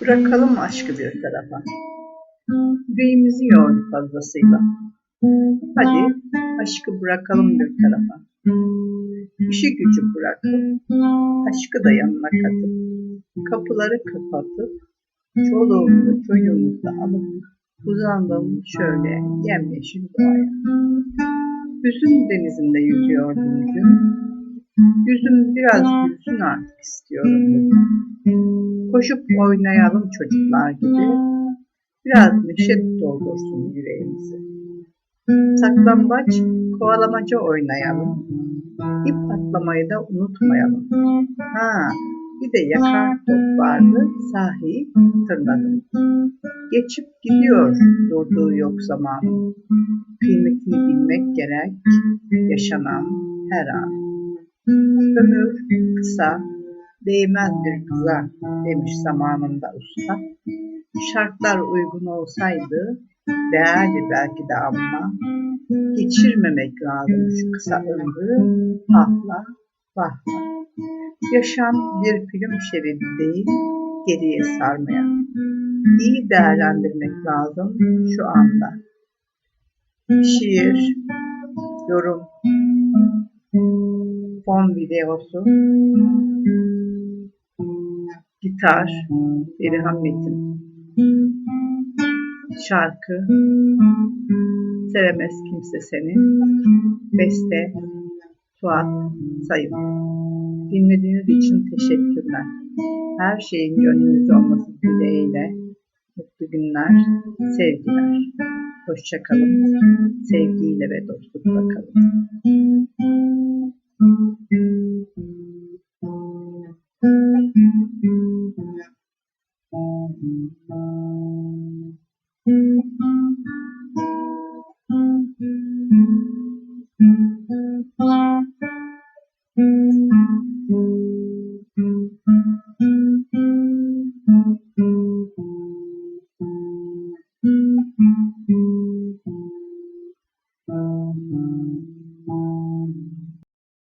Bırakalım aşkı bir tarafa. Yüreğimizi yordu fazlasıyla. Hadi aşkı bırakalım bir tarafa. İşi gücü bırakıp, aşkı da yanına katıp, kapıları kapatıp, çoluğumuzu çocuğumuzu alıp, uzandım şöyle yemyeşil doğaya. Hüzün denizinde yüzüyordum gün. Yüzüm biraz gülsün artık istiyorum. Koşup oynayalım çocuklar gibi. Biraz neşet doldursun yüreğimizi. Saklambaç, kovalamaca oynayalım. İp atlamayı da unutmayalım. Ha, bir de yakar top vardı, sahi hatırladım. Geçip gidiyor durduğu yok zaman. Kıymetini bilmek gerek, yaşanan her an. Ömür kısa, değmez bir kıza demiş zamanında usta. Şartlar uygun olsaydı değerli belki de ama geçirmemek lazım şu kısa ömrü ahla vahla. Yaşam bir film şeridi değil, geriye sarmaya. İyi değerlendirmek lazım şu anda. Şiir, yorum, fon videosu, gitar, Berihan Metin, şarkı, sevemez kimse seni, beste, Suat Sayın. Dinlediğiniz için teşekkürler. Her şeyin gönlünüzde olması dileğiyle mutlu günler, sevgiler. Hoşçakalın, sevgiyle ve dostlukla kalın.